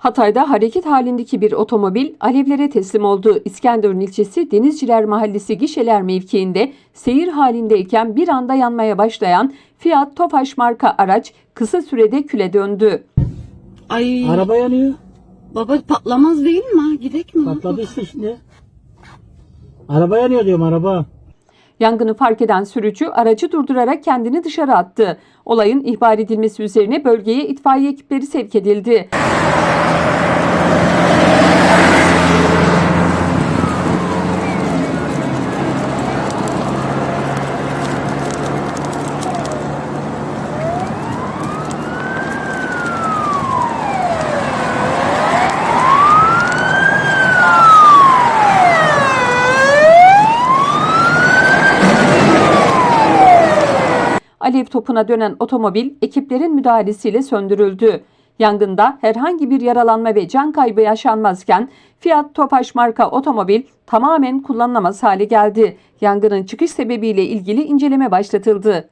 Hatay'da hareket halindeki bir otomobil alevlere teslim oldu. İskenderun ilçesi Denizciler Mahallesi gişeler mevkiinde seyir halindeyken bir anda yanmaya başlayan Fiat Tofaş marka araç kısa sürede küle döndü. Ay Araba yanıyor. baba patlamaz değil mi? Gidek mi? Patladı işte şimdi. Araba yanıyor diyorum araba. Yangını fark eden sürücü aracı durdurarak kendini dışarı attı. Olayın ihbar edilmesi üzerine bölgeye itfaiye ekipleri sevk edildi. Alev topuna dönen otomobil ekiplerin müdahalesiyle söndürüldü. Yangında herhangi bir yaralanma ve can kaybı yaşanmazken Fiat Tofaş marka otomobil tamamen kullanılamaz hale geldi. Yangının çıkış sebebiyle ilgili inceleme başlatıldı.